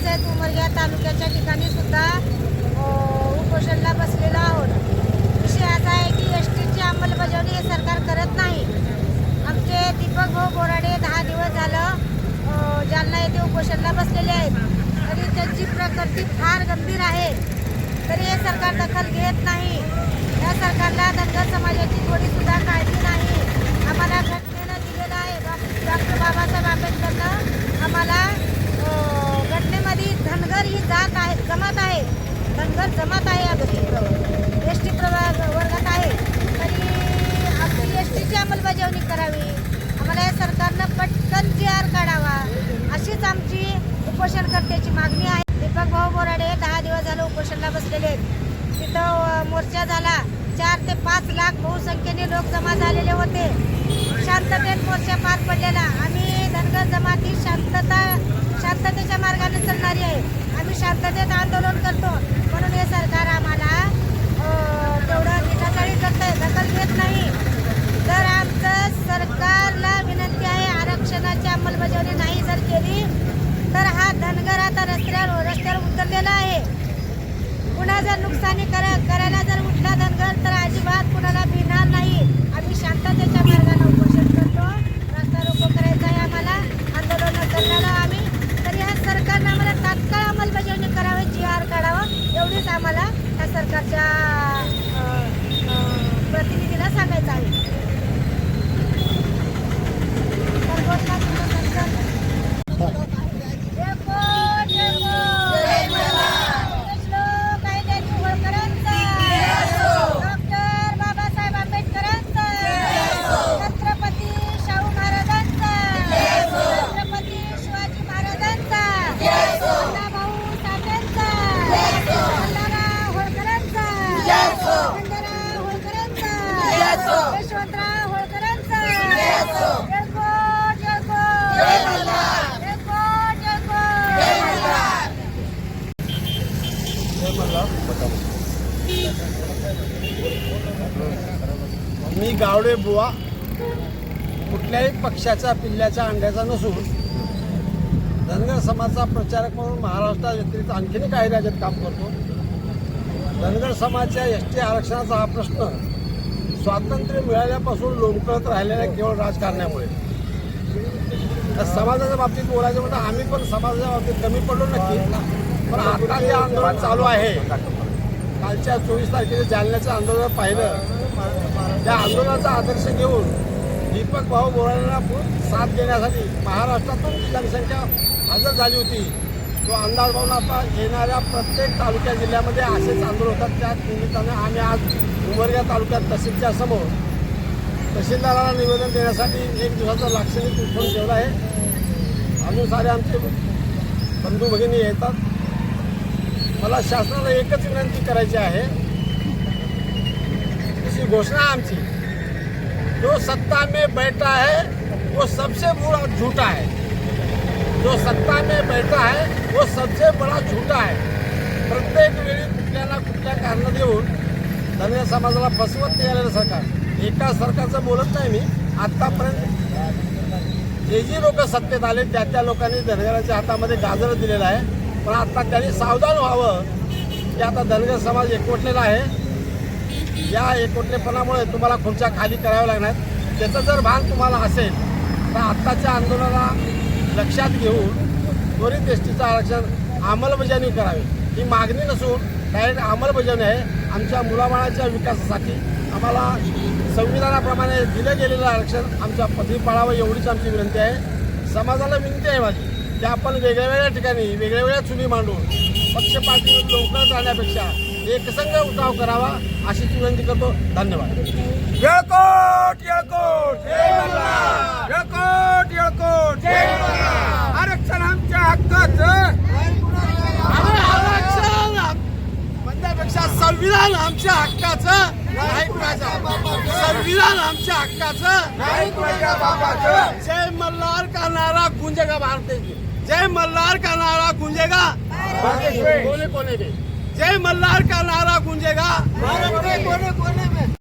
तसेच उमरग्या तालुक्याच्या ठिकाणी सुद्धा उपोषणला बसलेलो आहोत. विषय असा आहे की एस टीची अंमलबजावणी हे सरकार करत नाही. आमचे दीपक भाऊ बोराडे दहा दिवस झालं जालना येथे उपोषणला बसलेले आहेत. तरी त्यांची प्रकृती फार गंभीर आहे. तरी हे सरकार दखल घेत नाही. या सरकारला धनगर समाजाची थोडी सुद्धा काळजी नाही. आम्हाला घटनेनं दिलेलं आहे. डॉक्टर बाबासाहेब आंबेडकरनं आम्हाला अ, घटनेमध्ये धनगर ही जात आहे जमात आहे धनगर जमात आहे अगदी एस टी प्रभाग वर्गात आहे तरी आपली एस टीची अंमलबजावणी करावी आम्हाला या सरकारनं पटकन जी आर काढावा अशीच आमची उपोषणकर्त्याची मागणी आहे दीपक दहा दिवस झालं उपोषणला बसलेले आहेत. तिथं मोर्चा झाला. चार ते पाच लाख बहुसंख्येने लोक जमा झालेले होते. शांततेत मोर्चा पार पडलेला. आम्ही धनगर जमाती शांतता शांततेच्या मार्गाने चालणारी आहे. आम्ही शांततेत आंदोलन करतो. म्हणून हे सरकार आम्हाला तेवढं तेवढं करत आहे दखल घेत नाही. तर आमचं सरकारला विनंती आहे आरक्षणाची अंमलबजावणी नाही जर केली तर हा धनगर आता रस्त्यावर कुणाला जर नुकसानी करा करायला जर उठला धनगर तर अजिबात कुणाला भिणार नाही. आम्ही शांततेच्या मार्गाने उपोषण करतो. रस्ता रोको करायचा आहे आम्हाला. आंदोलन करणार आम्ही. तरी ह्या सरकारनं आम्हाला तात्काळ अंमलबजावणी करावी जी आर काढावं एवढीच आम्हाला ह्या सरकारच्या प्रतिनिधीला सांगायचं आहे. मी गावडे बुवा. कुठल्याही पक्षाच्या पिल्ल्याच्या अंड्याचा नसून धनगर समाजाचा प्रचारक म्हणून महाराष्ट्रा व्यतिरिक्त आणखीन काही राज्यात काम करतो. धनगर समाजाच्या एस टी आरक्षणाचा हा प्रश्न स्वातंत्र्य मिळाल्यापासून लोंबकळत राहिलेला केवळ राजकारणामुळे तर समाजाच्या बाबतीत बोलायचं म्हणजे आम्ही पण समाजाच्या बाबतीत कमी पडलो नक्की पण आता जे आंदोलन चालू आहे कालच्या चोवीस तारखेला जालन्याचं आंदोलन पाहिलं. त्या आंदोलनाचा आदर्श घेऊन दीपक भाऊ बोराडेंना साथ देण्यासाठी महाराष्ट्रातून जनसंख्या हजर झाली होती. तो अंदाज पाहून आता येणाऱ्या प्रत्येक तालुक्या जिल्ह्यामध्ये असेच आंदोलन होतात. त्या निमित्तानं आम्ही आज उमरगा तालुक्यात तहसीलच्या समोर तहसीलदाराला निवेदन देण्यासाठी एक दिवसाचा लाक्षणिक उठवून ठेवला आहे. अजून सारे आमचे बंधू भगिनी येतात. मला शासनाला एकच विनंती करायची आहे. अशी घोषणा आमची. जो सत्ता में बैठा है वो सबसे बुरा झूठा है. जो सत्ता में बैठा है वो सबसे बड़ा झूठा है. प्रत्येक वेळी कुठल्या ना कुठल्या कारण देऊन धनगर समाजाला फसवत निघालेलं सरकार. एका सरकारचं बोलत नाही मी. आत्तापर्यंत जे जी लोक सत्तेत आले त्या त्या लोकांनी धनगराच्या हातामध्ये गाजर दिलेलं आहे. पण आता त्यांनी सावधान व्हावं. की आता धनगर समाज एकवटलेला आहे. या एकवटलेपणामुळे तुम्हाला खुर्च्या खाली कराव्या लागणार. त्याचं जर भान तुम्हाला असेल तर आत्ताच्या आंदोलनाला लक्षात घेऊन त्वरित एस टीचं आरक्षण अंमलबजावणी करावी. ही मागणी नसून डायरेक्ट अंमलबजावणी आहे. आमच्या मुलाबाळाच्या विकासासाठी आम्हाला संविधानाप्रमाणे दिलं गेलेलं आरक्षण आमच्या पदरी पाळावं एवढीच आमची विनंती आहे. समाजाला विनंती आहे माझी. की आपण वेगळ्या वेगळ्या ठिकाणी वेगळ्या वेगळ्या चुनी मांडून पक्षपाती लवकर राहण्यापेक्षा एकसंघ उठाव करावा अशीच विनंती करतो. धन्यवाद. येळकोट येळकोट. येळकोट येळकोट. आरक्षण आमच्या हक्काचं. आरक्षण म्हणण्यापेक्षा संविधान आमच्या हक्काचं. संविधान आमच्या हक्काचं. नाही कुणाच्या बाबाचं. जय मल्हार का नारा गूंजेगा भारत जय मल्हार का नारा गूंजेगा? में। कोने कोने में जय मल्हार का नारा गूंजेगा? भारत में कोने कोने